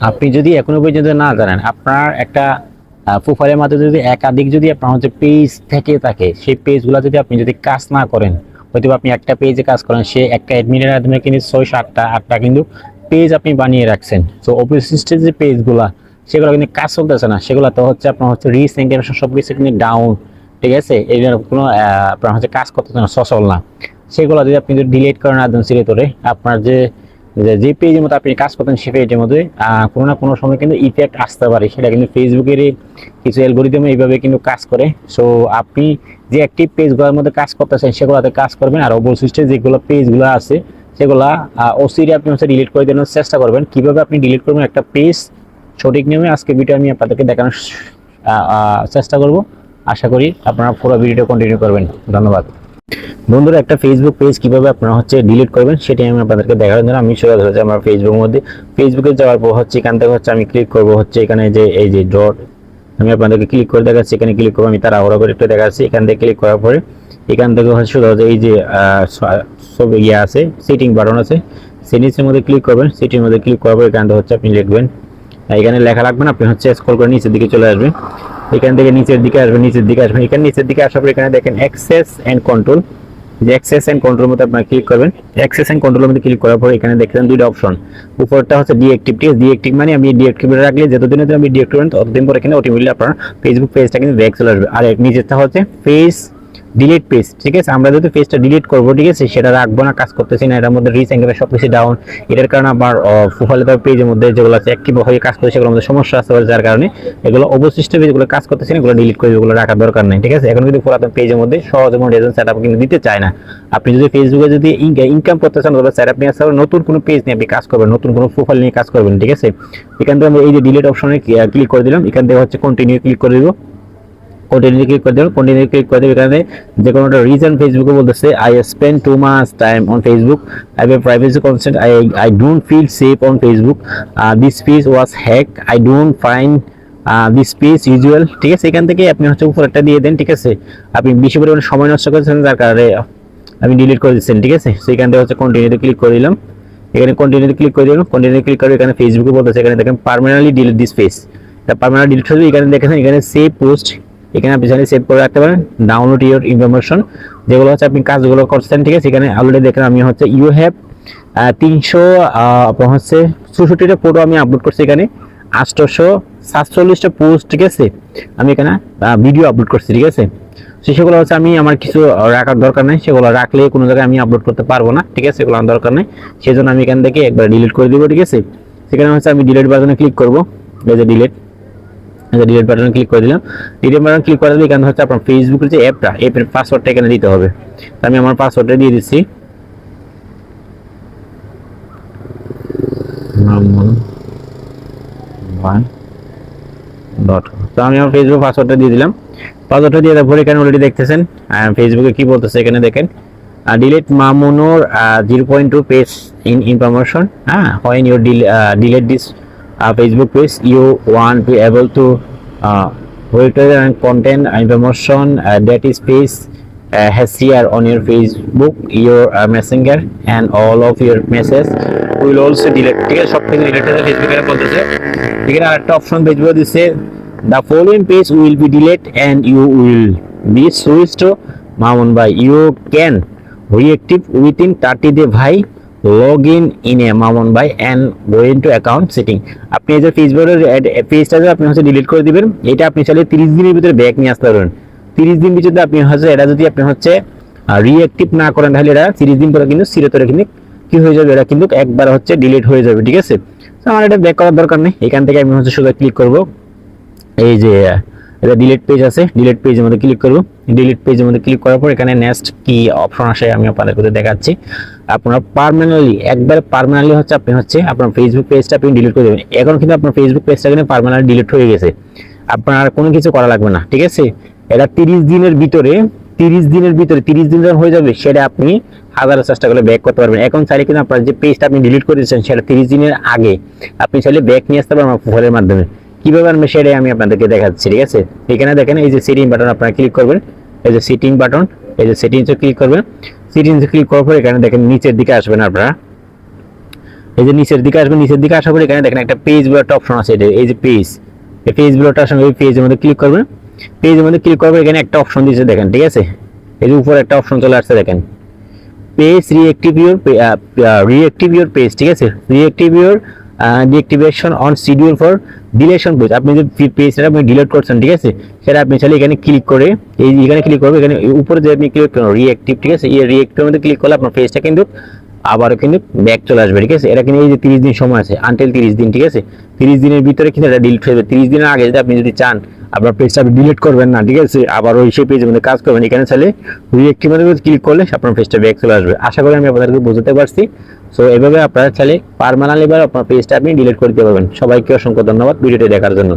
আপনি যদি এখনও পর্যন্ত না জানেন, আপনার একটা প্রোফাইলের মাধ্যমে যদি একাধিক যদি আপনার হচ্ছে পেজ থেকে থাকে, সেই পেজগুলো যদি আপনি যদি কাজ না করেন হয়তো আপনি একটা পেজে কাজ করেন, সে একটা অ্যাডমিনের মাধ্যমে কিন্তু ছয়শো আটটা আটটা কিন্তু পেজ আপনি বানিয়ে রাখছেন। তো অবশিষ্ট যে পেজগুলো সেগুলো কিন্তু কাজ চলতেছে না। সেগুলো তো হচ্ছে আপনার হচ্ছে রিস সব কিছু কিন্তু ডাউন ঠিক আছে? এইগুলো কোনো আপনার হচ্ছে কাজ করতেছে না, সচল না। সেগুলো যদি আপনি যদি ডিলিট করেন একদম সিরে তোরে আপনার যে যে- যে পেজের মতো আপনি কাজ করতেন সেই পেজের মধ্যে কোনো না কোনো সময় কিন্তু ইফেক্ট আসতে পারে। সেটা কিন্তু ফেসবুকেরই কিছু অ্যালগোরিদমে এইভাবে কিন্তু কাজ করে। সো আপনি যে অ্যাক্টিভ পেজগুলোর মধ্যে কাজ করতেছেন, সেগুলোতে কাজ করবেন। আর অবশিষ্ট যেগুলো পেজগুলো আছে, সেগুলা ওসিডি আপনি হচ্ছে ডিলিট করে দেওয়ার চেষ্টা করবেন। কীভাবে আপনি ডিলিট করবেন একটা পেজ সঠিক নিয়মে আজকে ভিডিও আমি আপনাদেরকে দেখানোর চেষ্টা করব। আশা করি আপনারা পুরো ভিডিওটা কন্টিনিউ করবেন। ধন্যবাদ। বন্ধুরা, একটা ফেসবুক পেজ কীভাবে আপনারা হচ্ছে ডিলিট করবেন সেটাই আমি আপনাদেরকে দেখানোর জন্য আমি চলে ধরেছি আমার ফেসবুকের মধ্যে। ফেসবুকে যাওয়ার পর হচ্ছে এখান থেকে হচ্ছে আমি ক্লিক করব হচ্ছে এখানে যে, এই যে ডট আমি আপনাদেরকে ক্লিক করে দেখাচ্ছি, এখানে ক্লিক করব, আমি তার আওড়া করে একটু দেখাচ্ছি, এখান থেকে ক্লিক করার পরে এখান থেকে হচ্ছে হচ্ছে এই যে সব ইয়ে আছে সিটিং বাটন আছে সেটিংসের মধ্যে ক্লিক করবেন সিটির মধ্যে ক্লিক করার পর এখান থেকে হচ্ছে আপনি লিখবেন। এখানে লেখা রাখবেন আপনি হচ্ছে স্ক্রল করে নিচের দিকে চলে আসবেন। এখান থেকে নিচের দিকে আসবেন নিচের দিকে আসবেন এখানে নিচের দিকে আসার পর এখানে দেখেন অ্যাক্সেস অ্যান্ড কন্ট্রোল যে অ্যাক্সেস অ্যান্ড কন্ট্রোল মধ্যে আপনার ক্লিক করবেন। অ্যাক্সেস অ্যান্ড কন্ট্রোলের মধ্যে ক্লিক করার পর এখানে দেখবেন দুইটা অপশন উপরটা হচ্ছে ডিএক্টিভ ঠিক ডিএক্টিভ মানে আমি ডিএক্টিভ রাখলে যতদিন আমি ডিএক্টিভ ততদিন পর এখানে অটোমেটিকলি আপনার ফেসবুক পেজটা কিন্তু ব্যাক চলে আসবে। আর নিচেরটা হচ্ছে ফেস ডিলিট পেজ ঠিক আছে? আমরা যদি পেজটা ডিলিট করব, ঠিক আছে, সেটা রাখব না, কাজ করতেছি না, এটার মধ্যে রিচ সব কিছু ডাউন এটার কারণে আমার প্রোফাইলে তার পেজের মধ্যে যেগুলো আছে অ্যাক্টিভ হয়ে কাজ করছে, সেগুলোর মধ্যে সমস্যা আসতে পারে যার কারণে এগুলো অবশিষ্ট পেজগুলো কাজ করতেছি না, এগুলো ডিলিট করে এগুলো রাখার দরকার নেই, ঠিক আছে? এখন কিন্তু পুরাতন পেজের মধ্যে সহজ এবং রেজন সেট কিন্তু দিতে চায় না। আপনি যদি ফেসবুকে যদি ইনকাম করতে চান তাহলে স্যার আপনি আসলে নতুন কোনো পেজ নিয়ে আপনি কাজ করবেন, নতুন কোনো প্রোফাইল নিয়ে কাজ করবেন, ঠিক আছে? এখান থেকে আমরা এই যে ডিলিট অপশনে ক্লিক করে দিলাম, এখান থেকে হচ্ছে কন্টিনিউ ক্লিক করে দিব। কন্টিনিউ ক্লিক করে দেবেন কন্টিনিউ ক্লিক করে দেবেন? এখানে যে কোনো একটা রিজন ফেসবুকে বলতেছে I spend too much time on Facebook I have privacy consent I I don't feel safe on Facebook this page was hack I don't find this page usual ঠিক আছে, এখান থেকে আপনি হচ্ছে উপর একটা দিয়ে দেন, ঠিক আছে? আপনি বেশি পরিমাণে সময় নষ্ট করেছেন, যার কারণে আমি ডিলিট করে দিচ্ছেন ঠিক আছে? সেখান থেকে হচ্ছে কন্টিনিউতে ক্লিক করে দিলাম। এখানে কন্টিনিউতে ক্লিক করে দিলাম। কন্টিনিউ ক্লিক করে এখানে ফেসবুকে বলতেছে, এখানে দেখেন permanently delete this page permanent delete হয়ে এখানে দেখেছেন এখানে সেভ পোস্ট এখানে আপনি চাইলে সেভ করে রাখতে পারেন ডাউনলোড ইউর ইনফরমেশন যেগুলো হচ্ছে আপনি কাজগুলো করছেন, ঠিক আছে? এখানে অলরেডি দেখেন আমি হচ্ছে ইউ হ্যাভ তিনশো আপনার হচ্ছে চৌষট্টিটা ফটো আমি আপলোড করছি এখানে, আটশোশো সাতচল্লিশটা পোস্ট ঠিক আছে? আমি এখানে ভিডিও আপলোড করছি, ঠিক আছে? তো সেগুলো হচ্ছে আমি আমার কিছু রাখার দরকার নেই, সেগুলো রাখলে কোনো জায়গায় আমি আপলোড করতে পারব না, ঠিক আছে? সেগুলো আমার দরকার নেই সেই জন্য আমি এখান থেকে একবার ডিলিট করে দিব, ঠিক আছে? সেখানে হচ্ছে আমি ডিলিট বাটনে ক্লিক করব, এই যে ডিলিট ডিলিট বাটনে ক্লিক করে দিলাম। ডিলিট বাটনে ক্লিক করে দিলে এখানে হচ্ছে আপনার ফেসবুকের যে অ্যাপটা অ্যাপের পাসওয়ার্ডটা এখানে দিতে হবে। আমি আমার পাসওয়ার্ডটা দিয়ে দিচ্ছি। তো আমি আমার ফেসবুক পাসওয়ার্ডটা দিয়ে দিলাম। পাসওয়ার্ডটা দিয়ে দেওয়ার পরে এখানে অলরেডি দেখতেছেন ফেসবুকে কি বলতেছে এখানে দেখেন। Delete মামুনোর zero point two page in information হ্যাঁ when you delete this Facebook page you want to able to written and content information uh, that is page uh, has here on your Facebook, your uh, messenger, and all of your messages will also delete. ঠিক আছে সব থেকে delete হয়ে ফেসবুকে বলতেছে এখানে আরেকটা option ফেসবুকে দিচ্ছে the following page will be delete and you will be switched to Mamun ভাই you can reactive within 30 day ভাই log in in a Mamun ভাই and go in to account setting আপনি এই যে ফেসবুকের পেজটা আপনি হচ্ছে ডিলিট করে দিবেন, এটা আপনি চাইলে তিরিশ দিনের ভিতরে ব্যাক নিয়ে আসতে পারবেন। তিরিশ দিন ভিতরে আপনি হচ্ছে, এটা যদি আপনি হচ্ছে রিঅ্যাক্টিভ না করেন, তাহলে এটা তিরিশ দিন পরে কিন্তু চিরতরে কিন্তু কি হয়ে যাবে? এটা কিন্তু একবার হচ্ছে ডিলিট হয়ে যাবে, ঠিক আছে? তো আমার এটা ব্যাক করার দরকার নেই। এখান থেকে আমি হচ্ছে শুধু ক্লিক করব। এই যে এটা ডিলিট পেজ আছে। ডিলিট পেজের মধ্যে ক্লিক করব। ডিলিট পেজের মধ্যে ক্লিক করার পর এখানে নেক্সট কি অপশন আসে আমি আপনাদের কাছে দেখাচ্ছি। আপনারা পার্মানেন্টলি একবার পার্মানেন্টলি হচ্ছে আপনি হচ্ছে আপনার ফেসবুক পেজটা আপনি ডিলিট করে দেবেন। এখন কিন্তু আপনার ফেসবুক পেজটা কিন্তু পার্মানেন্ট ডিলিট হয়ে গেছে। আপনার কোনো কিছু করা লাগবে না, ঠিক আছে? এটা তিরিশ দিনের ভিতরে, তিরিশ দিনের ভিতরে, তিরিশ দিন যখন হয়ে যাবে, সেটা আপনি হাজারো চেষ্টা করে ব্যাক করতে পারবেন। এখন চাইলে কিন্তু আপনার যে পেজটা আপনি ডিলিট করে দিচ্ছেন সেটা তিরিশ দিনের আগে, আপনি চাইলে ব্যাক নিয়ে আসতে পারবেন আমার প্রোফাইলের মাধ্যমে। কীভাবে আনবে সেটাই আমি আপনাদেরকে দেখাচ্ছি, ঠিক আছে? এখানে দেখেন এই যে সিটিং বাটন আপনারা ক্লিক করবেন। এই যে সিটিং বাটন এই যে সেটিংসে ক্লিক করবেন। সেটিংসে ক্লিক করার পর এখানে দেখেন নিচের দিকে আসবেন আপনারা। এই যে নিচের দিকে আসবেন, নিচের দিকে আসার পরে এখানে দেখেন একটা পেজ বলে একটা অপশন আছে এই যে পেজ এই পেজ বলেটার সঙ্গে এই পেজের মধ্যে ক্লিক করবেন। পেজের মধ্যে ক্লিক করবেন এখানে একটা অপশন দিয়েছে, দেখেন, ঠিক আছে? এই যে উপরে একটা অপশন চলে আসছে, দেখেন। Page reactive your reactive your page ঠিক আছে? Reactive your reactivation on schedule for deletion page আপনি যে পেজটা আপনি ডিলিট করছেন, ঠিক আছে? সেটা আপনি চাইলে এখানে ক্লিক করে, এই এখানে ক্লিক করবে, এখানে উপরে যে আপনি ক্লিক করেন রিঅ্যাক্টিভ ঠিক আছে? এই রিঅ্যাক্টিভের মধ্যে ক্লিক করলে আপনার পেজটা কিন্তু আবারও কিন্তু ব্যাক চলে আসবে, ঠিক আছে? এটা কিন্তু এই যে তিরিশ দিন সময় আছে আনটেল তিরিশ দিন, ঠিক আছে? তিরিশ দিনের ভিতরে কিন্তু এটা ডিলিট হয়ে যাবে। তিরিশ দিনের আগে যদি আপনি যদি চান আপনার পেজটা আপনি ডিলিট করবেন না, ঠিক আছে? আবার ওই সেই পেজের মধ্যে কাজ করবেন। এখানে চাইলে রিএক্টিভের ক্লিক করলে আপনার পেজটা ব্যাক চলে আসবে। আশা করি আমি আপনাদেরকে বোঝাতে পারছি। সো এভাবে আপনারা চাইলে পারমানালি এবার আপনার পেজটা আপনি ডিলিট করে দিতে পারবেন। সবাইকে অসংখ্য ধন্যবাদ ভিডিওটি দেখার জন্য।